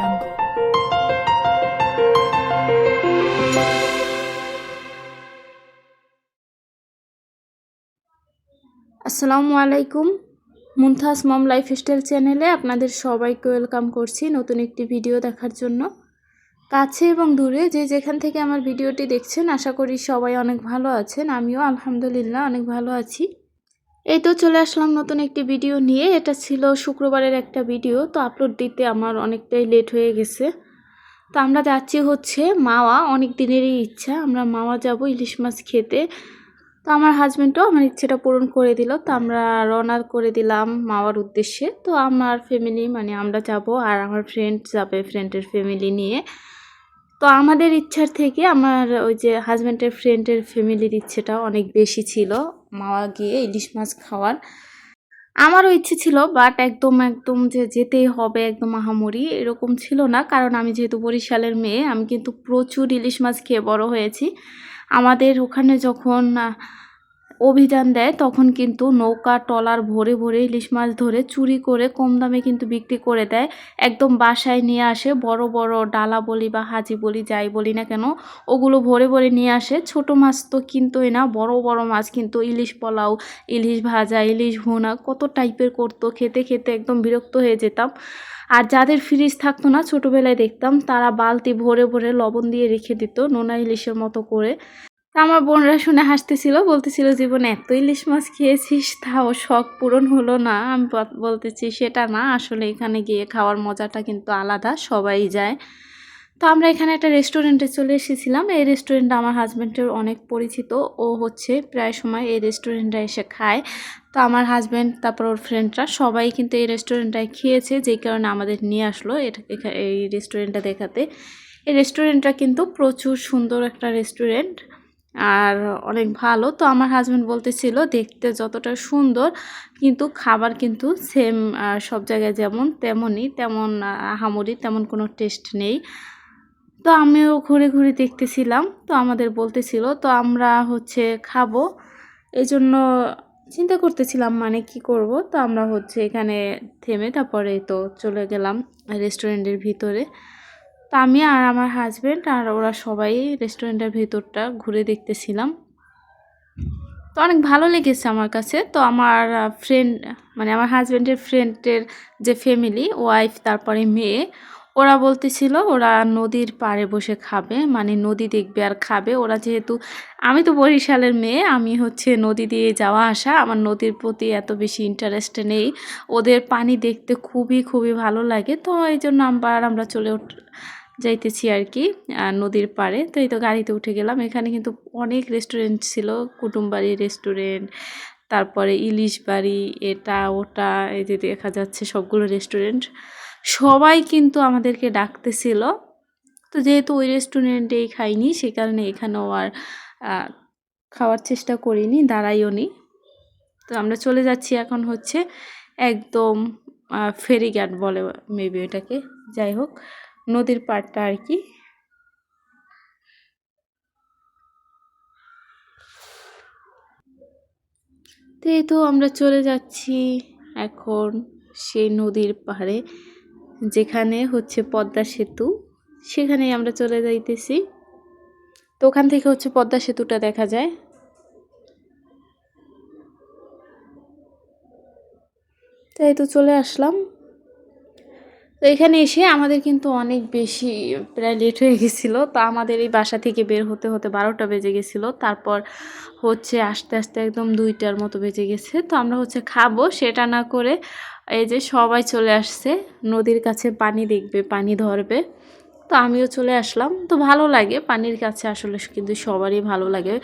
jungle. আসসালামু আলাইকুম। মুনথাস মম lifestyle চ্যানেলে আপনাদের সবাইকে ওয়েলকাম করছি নতুন একটি ভিডিও দেখার জন্য। কাছে এবং দূরে যে যেখান থেকে আমার ভিডিওটি দেখছেন, আশা করি সবাই অনেক ভালো আছেন। আমিও আলহামদুলিল্লাহ অনেক ভালো আছি। এই তো চলে আসলাম নতুন একটি ভিডিও নিয়ে। এটা ছিল শুক্রবারের একটা ভিডিও, তো আপলোড দিতে আমার অনেকটাই লেট হয়ে গেছে। তো আমরা যাচ্ছি হচ্ছে মাওয়া, অনেক দিনেরই ইচ্ছা। আমরা মাওয়া যাব ইলিশ মাছ খেতে। তো আমার হাজব্যান্ডও আমার ইচ্ছেটা পূরণ করে দিল। তো আমরা রওনা করে দিলাম মাওয়ার উদ্দেশ্যে। তো আমার ফ্যামিলি মানে আমরা যাব আর আমার ফ্রেন্ড যাবে ফ্রেন্ডের ফ্যামিলি নিয়ে। তো আমাদের ইচ্ছার থেকে আমার ওই যে হাজব্যান্ডের ফ্রেন্ডের ফ্যামিলির ইচ্ছেটা অনেক বেশি ছিল। মাওয়া গিয়ে ইলিশ মাছ খাওয়ার। আমারও ইচ্ছে ছিল বাট একদম একদম যে যেতেই হবে, একদম আহামরি, এরকম ছিল না। কারণ আমি যেহেতু বরিশালের মেয়ে, আমি কিন্তু প্রচুর ইলিশ মাছ খেয়ে বড় হয়েছি। আমাদের ওখানে যখন অভিযান দেয়, তখন কিন্তু নৌকা টলার ভরে ভরে ইলিশ মাছ ধরে চুরি করে কম দামে কিন্তু বিক্রি করে দেয়। একদম বাসায় নিয়ে আসে, বড় বড় ডালা বলি বা হাজি বলি, যাই বলি না কেন, ওগুলো ভরে ভরে নিয়ে আসে। ছোট মাছ তো কিনতোই না, বড় বড় মাছ কিন্তু ইলিশ পোলাও, ইলিশ ভাজা, ইলিশ ভুনা, কত টাইপের করতো, খেতে খেতে একদম বিরক্ত হয়ে যেতাম। আর যাদের ফ্রিজ থাকতো না, ছোটোবেলায় দেখতাম, তারা বালতি ভরে ভরে লবণ দিয়ে রেখে দিত নোনা ইলিশের মতো করে। তা আমার বোনরা শুনে হাসতেছিল, বলতেছিল, জীবনে এত ইলিশ মাছ খেয়েছিস, তাও শখ পূরণ হলো না। আমি বলতেছি, সেটা না, আসলে এখানে গিয়ে খাওয়ার মজাটা কিন্তু আলাদা, সবাই যায়। তো আমরা এখানে একটা রেস্টুরেন্টে চলে এসেছিলাম। এই রেস্টুরেন্টটা আমার হাজব্যান্ডের অনেক পরিচিত। ও হচ্ছে প্রায় সময় এই রেস্টুরেন্টটা এসে খায়। তো আমার হাজব্যান্ড তারপর ওর ফ্রেন্ডরা সবাই কিন্তু এই রেস্টুরেন্টটায় খেয়েছে, যেই কারণে আমাদের নিয়ে আসলো এটা এই রেস্টুরেন্টটা দেখাতে। এই রেস্টুরেন্টটা কিন্তু প্রচুর সুন্দর একটা রেস্টুরেন্ট আর অনেক ভালো। তো আমার হাজব্যান্ড বলতেছিল দেখতে যতটা সুন্দর কিন্তু খাবার কিন্তু সেম সব জায়গায় যেমন তেমনই তেমন আহ, আহামরি তেমন কোনো টেস্ট নেই। তো আমিও ঘুরে ঘুরে দেখতেছিলাম। তো আমাদের বলতেছিল তো আমরা হচ্ছে খাব। এই জন্য চিন্তা করতেছিলাম মানে কি করব? তো আমরা হচ্ছে এখানে থেমে তারপরে তো চলে গেলাম রেস্টুরেন্টের ভিতরে। তো আমি আর আমার হাজব্যান্ড আর ওরা সবাই রেস্টুরেন্টের ভেতরটা ঘুরে দেখতেছিলাম। তো অনেক ভালো লেগেছে আমার কাছে। তো আমার ফ্রেন্ড মানে আমার হাজব্যান্ডের ফ্রেন্ডের যে ফ্যামিলি ওয়াইফ তারপরে মেয়ে, ওরা বলতেছিল ওরা নদীর পাড়ে বসে খাবে মানে নদী দেখবে আর খাবে। ওরা যেহেতু, আমি তো বরিশালের মেয়ে, আমি হচ্ছে নদী দিয়ে যাওয়া আসা, আমার নদীর প্রতি এত বেশি ইন্টারেস্ট নেই। ওদের পানি দেখতে খুবই খুবই ভালো লাগে। তো এই জন্য আমরা আমরা চলে যাইতেছি আর কি নদীর পাড়ে। তো এই তো গাড়িতে উঠে গেলাম। এখানে কিন্তু অনেক রেস্টুরেন্ট ছিল। কুটুমবাড়ি রেস্টুরেন্ট তারপরে ইলিশ বাড়ি, এটা, ওটা, এই যে দেখা যাচ্ছে সবগুলো রেস্টুরেন্ট সবাই কিন্তু আমাদেরকে ডাকতেছিল। তো যেহেতু ওই রেস্টুরেন্টেই খাইনি, সে কারণে এখানেও আর খাওয়ার চেষ্টা করিনি, দাঁড়াইও নি। তো আমরা চলে যাচ্ছি এখন হচ্ছে একদম ফেরিঘাট বলে মেবি এটাকে যাই হোক। নদীর পাড়টা আর কি। তো এই তো আমরা চলে যাচ্ছি এখন সেই নদীর পাড়ে, যেখানে হচ্ছে পদ্মা সেতু। সেখানেই আমরা চলে যাইতেছি। তো ওখান থেকে হচ্ছে পদ্মা সেতুটা দেখা যায়। তাই তো চলে আসলাম। তো এখানে এসে আমাদের কিন্তু অনেক বেশি, প্রায় লেট হয়ে গেছিল। তো আমাদের এই বাসা থেকে বের হতে হতে বারোটা বেজে গেছিল। তারপর হচ্ছে আস্তে আস্তে একদম দুইটার মতো বেজে গেছে। তো আমরা হচ্ছে খাব, সেটা না করে এই যে সবাই চলে আসছে। নদীর কাছে পানি দেখবে, পানি ধরবে। তো আমিও চলে আসলাম। তো ভালো লাগে, পানির কাছে আসলে কিন্তু সবারই ভালো লাগে।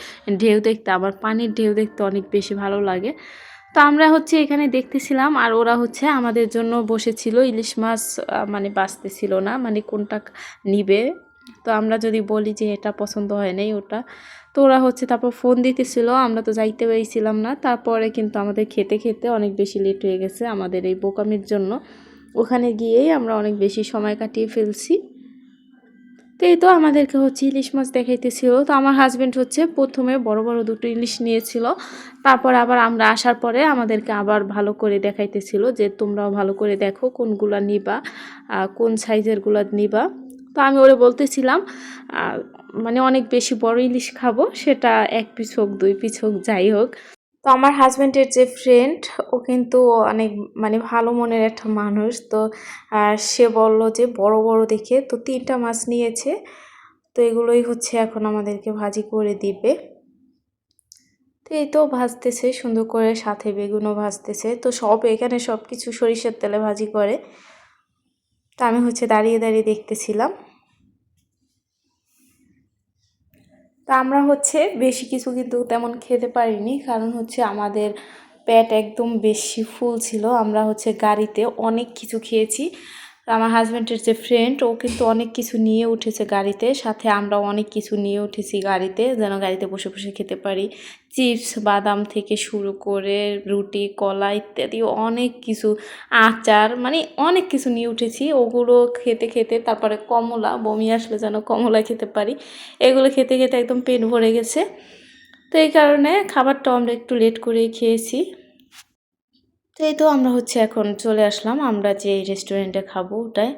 ঢেউ দেখতে আমার পানির ঢেউ দেখতে অনেক বেশি ভালো লাগে। তো আমরা হচ্ছে এখানে দেখতেছিলাম আর ওরা হচ্ছে আমাদের জন্য বসেছিল, ইলিশ মাছ মানে বাঁচতেছিল না মানে কোনটা নিবে। তো আমরা যদি বলি যে এটা পছন্দ হয় নাই ওটা, তো ওরা হচ্ছে তারপর ফোন দিতেছিল, আমরা তো যাইতে পেরেছিলাম না। তারপরে কিন্তু আমাদের খেতে খেতে অনেক বেশি লেট হয়ে গেছে আমাদের এই বোকামির জন্য। ওখানে গিয়েই আমরা অনেক বেশি সময় কাটিয়ে ফেলছি। তো এই তো আমাদেরকে হচ্ছে ইলিশ মাছ দেখাইতেছিল। তো আমার হাজব্যান্ড হচ্ছে প্রথমে বড় বড় দুটো ইলিশ নিয়েছিল। তারপর আবার আমরা আসার পরে আমাদেরকে আবার ভালো করে দেখাইতেছিল যে তোমরাও ভালো করে দেখো কোনগুলা নিবা কোন সাইজেরগুলো নিবা। তো আমি ওরে বলতেছিলাম মানে অনেক বেশি বড় ইলিশ খাব, সেটা এক পিস হোক দুই পিস হোক যাই হোক। তো আমার হাজব্যান্ডের যে ফ্রেন্ড ও কিন্তু অনেক মানে ভালো মনের একটা মানুষ। তো সে বলল যে বড় বড় দেখে তো তিনটা মাছ নিয়েছে। তো এগুলোই হচ্ছে এখন আমাদেরকে ভাজি করে দিবে। তো এই তো ভাজতেছে, সুন্দর করে সাথে বেগুনও ভাজতেছে। তো সব এখানে সব কিছু সরিষার তেলে ভাজি করে। তো আমি হচ্ছে দাঁড়িয়ে দাঁড়িয়ে দেখতেছিলাম। তো আমরা হচ্ছে বেশি কিছু কিন্তু তেমন খেতে পারিনি, কারণ হচ্ছে আমাদের পেট একদম বেশি ফুল ছিল। আমরা হচ্ছে গাড়িতে অনেক কিছু খেয়েছি। আমার হাজব্যান্ডের যে ফ্রেন্ড ও কিন্তু অনেক কিছু নিয়ে উঠেছে গাড়িতে। সাথে আমরা অনেক কিছু নিয়ে উঠেছি গাড়িতে, যেন গাড়িতে বসে বসে খেতে পারি। চিপস, বাদাম থেকে শুরু করে রুটি, কলা ইত্যাদি অনেক কিছু, আচার মানে অনেক কিছু নিয়ে উঠেছি। ওগুলো খেতে খেতে তারপরে কমলা, বমি আসলে যেন কমলা খেতে পারি। এগুলো খেতে খেতে একদম পেট ভরে গেছে। তো এই কারণে খাবারটাও আমরা একটু লেট করেই খেয়েছি। তো এই তো আমরা হচ্ছে এখন চলে আসলাম। আমরা যে রেস্টুরেন্টে খাব ওটাই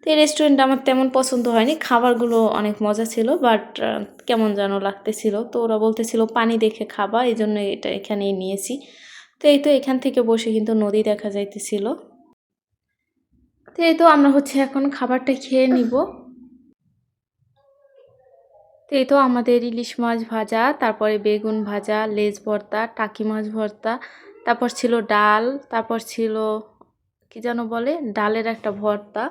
তো এই রেস্টুরেন্টটা আমার তেমন পছন্দ হয়নি। খাবারগুলো অনেক মজা ছিল বাট কেমন যেন লাগতেছিল। তো ওরা বলতেছিল, পানি দেখে খাবা। এই জন্য এটা এখানেই নিয়েছি। তো এই তো এখান থেকে বসে কিন্তু নদী দেখা যাইতেছিল। তো এই তো আমরা হচ্ছে এখন খাবারটা খেয়ে নিব। তো এই তো আমাদের ইলিশ মাছ ভাজা, তারপরে বেগুন ভাজা, লেজ ভর্তা, টাকি মাছ ভর্তা তারপর ছিল ডাল, তারপর ছিল, কি যেন বলে, ডালের একটা ভর্তা,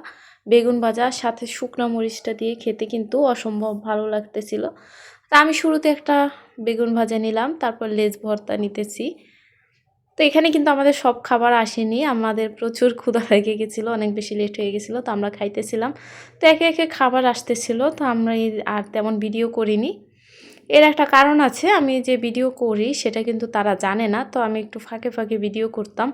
বেগুন ভাজা, সাথে শুকনো মরিচটা দিয়ে খেতে কিন্তু অসম্ভব ভালো লাগতেছিল। তা আমি শুরুতে একটা বেগুন ভাজা নিলাম, তারপর লেজ ভর্তা নিতেছি। তো এখানে কিন্তু আমাদের সব খাবার আসেনি, আমাদের প্রচুর ক্ষুধা লেগে গেছিল, অনেক বেশি লেট হয়ে গেছিল, তো আমরা খাইতেছিলাম। তো একে একে খাবার আসতেছিল, তো আমরা আর তেমন ভিডিও করিনি। এর একটা কারণ আছে, আমি যে ভিডিও করি সেটা কিন্তু তারা জানে না, তো আমি একটু ফাঁকে ফাঁকে ভিডিও করতাম।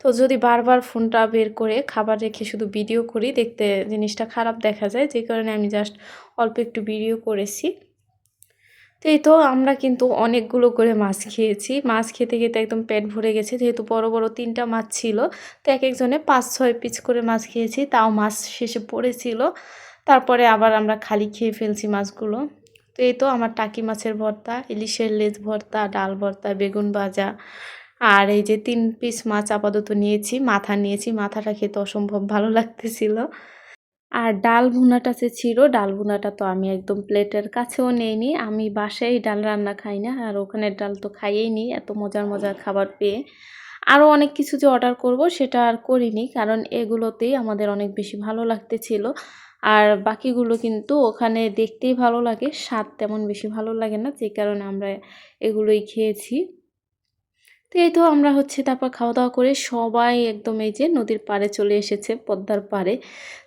তো যদি বারবার ফোনটা বের করে খাবার রেখে শুধু ভিডিও করি, দেখতে জিনিসটা খারাপ দেখা যায়, যে কারণে আমি জাস্ট অল্প একটু ভিডিও করেছি। তো এই তো আমরা কিন্তু অনেকগুলো করে মাছ খেয়েছি। মাছ খেতে খেতে একদম পেট ভরে গেছে, যেহেতু বড় বড় তিনটা মাছ ছিল, তো এক একজনে পাঁচ ছয় পিস করে মাছ খেয়েছি, তাও মাছ শেষে পড়েছিল। তারপরে আবার আমরা খালি খেয়ে ফেলছি মাছগুলো। তো এই তো আমার টাকি মাছের ভর্তা, ইলিশের লেজ ভর্তা, ডাল ভর্তা, বেগুন ভাজা। আর এই যে তিন পিস মাছ আপাতত নিয়েছি, মাথা নিয়েছি, মাথাটা খেতে অসম্ভব ভালো লাগতেছিল। আর ডাল ভুনাটা যে ছিল, ডাল ভুনাটা তো আমি একদম প্লেটের কাছেও নেইনি। আমি বাসায় ডাল রান্না খাই না, আর ওখানে ডাল তো খাইয়েই নি, এত মজার মজার খাবার পেয়ে। আরও অনেক কিছু যে অর্ডার করব সেটা আর করিনি, কারণ এগুলোতেই আমাদের অনেক বেশি ভালো লাগতেছিল। আর বাকিগুলো কিন্তু ওখানে দেখতেই ভালো লাগে, স্বাদ তেমন বেশি ভালো লাগে না, যে কারণে আমরা এগুলোই খেয়েছি। তো এই তো আমরা হচ্ছে তারপর খাওয়া দাওয়া করে সবাই একদম এই যে নদীর পাড়ে চলে এসেছে, পদ্মার পাড়ে।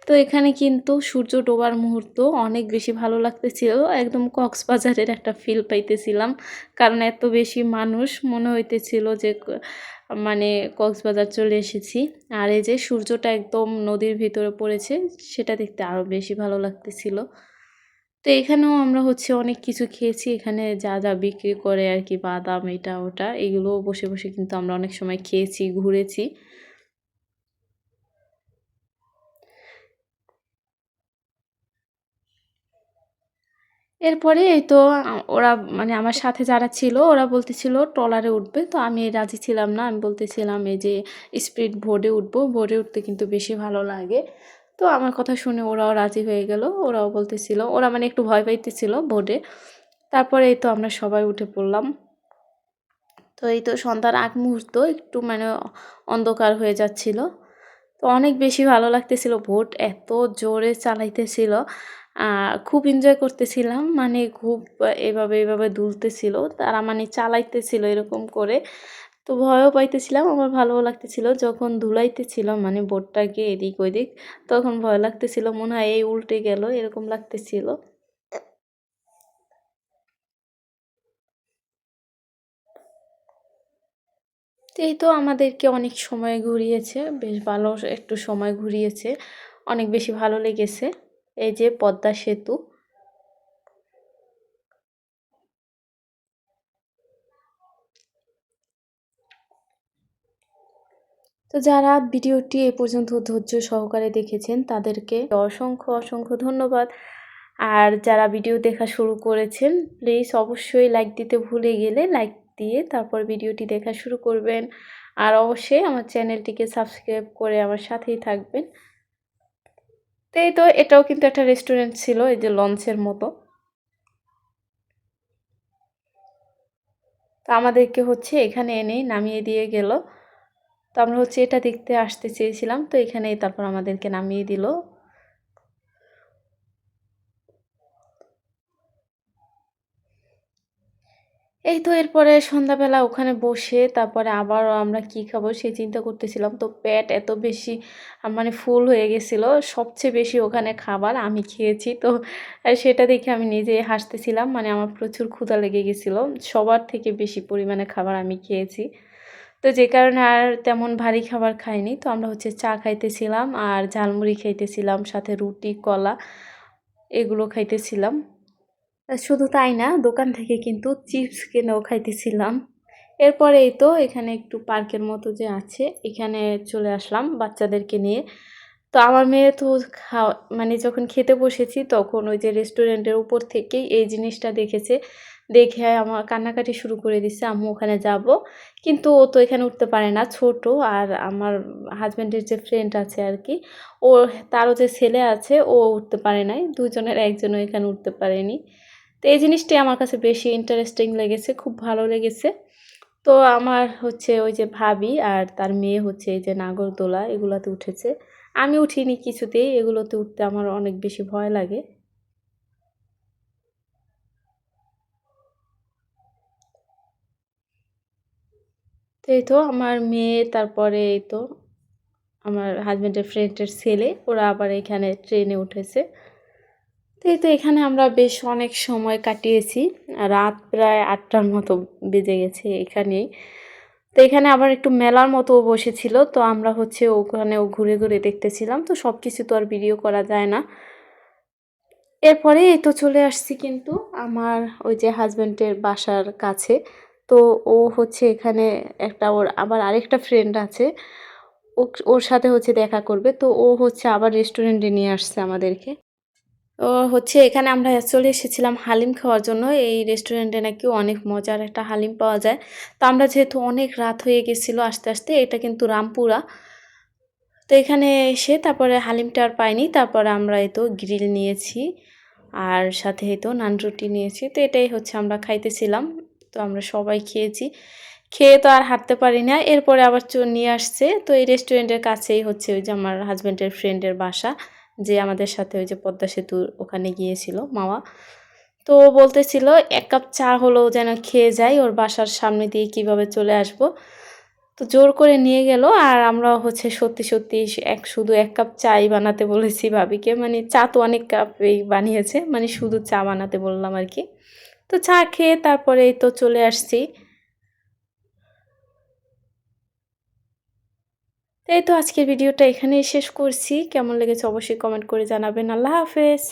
তো এখানে কিন্তু সূর্য ডোবার মুহূর্ত অনেক বেশি ভালো লাগতেছিল, একদম কক্সবাজারের একটা ফিল পাইতেছিলাম। কারণ এত বেশি মানুষ মনে হইতেছিল যে মানে কক্সবাজার চলে এসেছি। আর এই যে সূর্যটা একদম নদীর ভিতরে পড়েছে, সেটা দেখতে আরও বেশি ভালো লাগতেছিল। তো এখানেও আমরা হচ্ছে অনেক কিছু খেয়েছি, এখানে যা যা বিক্রি করে আর কি, বাদাম, এটা, ওটা এগুলো বসে বসে কিন্তু আমরা অনেক সময় খেয়েছি, ঘুরেছি। এরপরে এই তো, ওরা মানে আমার সাথে যারা ছিল, ওরা বলতেছিল ট্রলারে উঠবে। তো আমি রাজি ছিলাম না। আমি বলতেছিলাম, এই যে স্পিড বোর্ডে উঠবো। বোর্ডে উঠতে কিন্তু বেশি ভালো লাগে। তো আমার কথা শুনে ওরাও রাজি হয়ে গেল। ওরাও বলতেছিল, ওরা মানে একটু ভয় পাইতেছিল বোর্ডে। তারপরে এই তো আমরা সবাই উঠে পড়লাম। তো এই তো সন্ধ্যার আগ মুহূর্ত একটু মানে অন্ধকার হয়ে যাচ্ছিল। তো অনেক বেশি ভালো লাগতেছিল। ভোট এত জোরে চালাইতেছিল। খুব এনজয় করতেছিলাম। মানে খুব এভাবে এভাবে দুলতেছিল। তারা মানে চালাইতেছিল এরকম করে। তো ভয়ও পাইতেছিলাম, আমার ভালোও লাগতেছিল। যখন ধুলাইতেছিল মানে বোটটাকে এদিক ওদিক, তখন ভয় লাগতেছিল। মনে হয় এই উল্টে গেল, এরকম লাগতেছিল। এই তো আমাদেরকে অনেক সময় ঘুরিয়েছে। বেশ ভালো একটু সময় ঘুরিয়েছে। অনেক বেশি ভালো লেগেছে। এই যে পদ্মা সেতু। তো যারা ভিডিওটি এ পর্যন্ত ধৈর্য সহকারে দেখেছেন, তাদেরকে অসংখ্য অসংখ্য ধন্যবাদ। আর যারা ভিডিও দেখা শুরু করেছেন প্লিজ অবশ্যই লাইক দিতে ভুলে গেলে লাইক দিয়ে তারপর ভিডিওটি দেখা শুরু করবেন। আর অবশ্যই আমার চ্যানেলটিকে সাবস্ক্রাইব করে আমার সাথেই থাকবেন। তো এই তো এটাও কিন্তু একটা রেস্টুরেন্ট ছিল, এই যে লঞ্চের মতো। তো আমাদেরকে হচ্ছে এখানে এনেই নামিয়ে দিয়ে গেল। তো আমরা হচ্ছে এটা দেখতে আসতে চেয়েছিলাম, তো এখানেই তারপর আমাদেরকে নামিয়ে দিল। এই তো এরপরে সন্ধ্যাবেলা ওখানে বসে তারপরে আবারও আমরা কি খাব সেই চিন্তা করতেছিলাম। তো পেট এত বেশি মানে ফুল হয়ে গেছিল, সবচেয়ে বেশি ওখানে খাবার আমি খেয়েছি। তো সেটা দেখে আমি নিজে হাসতেছিলাম মানে আমার প্রচুর ক্ষুধা লেগে গেছিল। সবার থেকে বেশি পরিমাণে খাবার আমি খেয়েছি। তো যে কারণে আর তেমন ভারী খাবার খাইনি। তো আমরা হচ্ছে চা খাইতেছিলাম আর ঝালমুড়ি খাইতেছিলাম, সাথে রুটি, কলা, এগুলো খাইতেছিলাম। শুধু তাই না, দোকান থেকে কিন্তু চিপস কিনেও খাইতেছিলাম। এরপরে এই তো এখানে একটু পার্কের মতো যে আছে, এখানে চলে আসলাম বাচ্চাদেরকে নিয়ে। তো আমার মেয়ে তো খাওয়া মানে যখন খেতে বসেছি তখন ওই যে রেস্টুরেন্টের উপর থেকেই এই জিনিসটা দেখেছে। দেখে আমার কান্নাকাটি শুরু করে দিচ্ছে আম্মু, ওখানে যাব। কিন্তু ও তো এখানে উঠতে পারে না, ছোট। আর আমার হাজব্যান্ডের যে ফ্রেন্ড আছে আর কি, ও, তারও যে ছেলে আছে, ও উঠতে পারে নাই। দুজনের একজনও এখানে উঠতে পারেনি। তো এই জিনিসটি আমার কাছে বেশি ইন্টারেস্টিং লেগেছে, খুব ভালো লেগেছে। তো আমার হচ্ছে ওই যে ভাবি আর তার মেয়ে হচ্ছে এই যে নাগরদোলা, এগুলোতে উঠেছে। আমি উঠিনি কিছুতেই, এগুলোতে উঠতে আমার অনেক বেশি ভয় লাগে। তো এই তো আমার মেয়ে, তারপরে এই তো আমার হাজব্যান্ডের ফ্রেন্ডের ছেলে, ওরা আবার এখানে ট্রেনে উঠেছে। তো এই তো এখানে আমরা বেশ অনেক সময় কাটিয়েছি। রাত প্রায় আটটার মতো বেজে গেছে এখানেই। তো এখানে আবার একটু মেলার মতো বসেছিল। তো আমরা হচ্ছে ওখানেও ঘুরে ঘুরে দেখতেছিলাম। তো সব কিছু তো আর ভিডিও করা যায় না। এরপরে এই তো চলে আসছি কিন্তু আমার ওই যে হাজব্যান্ডের বাসার কাছে। তো ও হচ্ছে এখানে একটা ওর আবার আরেকটা ফ্রেন্ড আছে। ওর সাথে হচ্ছে দেখা করবে। তো ও হচ্ছে আবার রেস্টুরেন্টে নিয়ে আসছে আমাদেরকে। ও হচ্ছে এখানে আমরা চলে এসেছিলাম হালিম খাওয়ার জন্য। এই রেস্টুরেন্টে নাকি অনেক মজার একটা হালিম পাওয়া যায়। তো আমরা যেহেতু অনেক রাত হয়ে গেছিল আস্তে আস্তে, এটা কিন্তু রামপুরা। তো এখানে এসে তারপরে হালিমটা আর পাইনি, তারপরে আমরা এই তো গ্রিল নিয়েছি আর সাথে এই তো নান রুটি নিয়েছি। তো এটাই হচ্ছে আমরা খাইতেছিলাম, তো আমরা সবাই খেয়েছি। খেয়ে তো আর হাঁটতে পারি না, এরপরে আবার নিয়ে আসছে। তো এই রেস্টুরেন্টের কাছেই হচ্ছে ওই যে আমার হাজব্যান্ডের ফ্রেন্ডের বাসা। যে আমাদের সাথে ওই যে পদ্মা সেতুর ওখানে গিয়েছিল, মামা। তো বলতেছিল, এক কাপ চা হলেও যেন খেয়ে যাই ওর বাসার সামনে দিয়ে কীভাবে চলে আসব? তো জোর করে নিয়ে গেল, আর আমরা হচ্ছে সত্যি সত্যি এক, শুধু এক কাপ চাই বানাতে বলেছি ভাবিকে। মানে চা তো অনেক কাপেই বানিয়েছে মানে শুধু চা বানাতে বললাম আর কি। তো চা খেয়ে তারপরে তো চলে আসছি। এই তো আজকের ভিডিওটা এখানেই শেষ করছি। কেমন লেগেছে অবশ্যই কমেন্ট করে জানাবেন। আল্লাহ হাফেজ।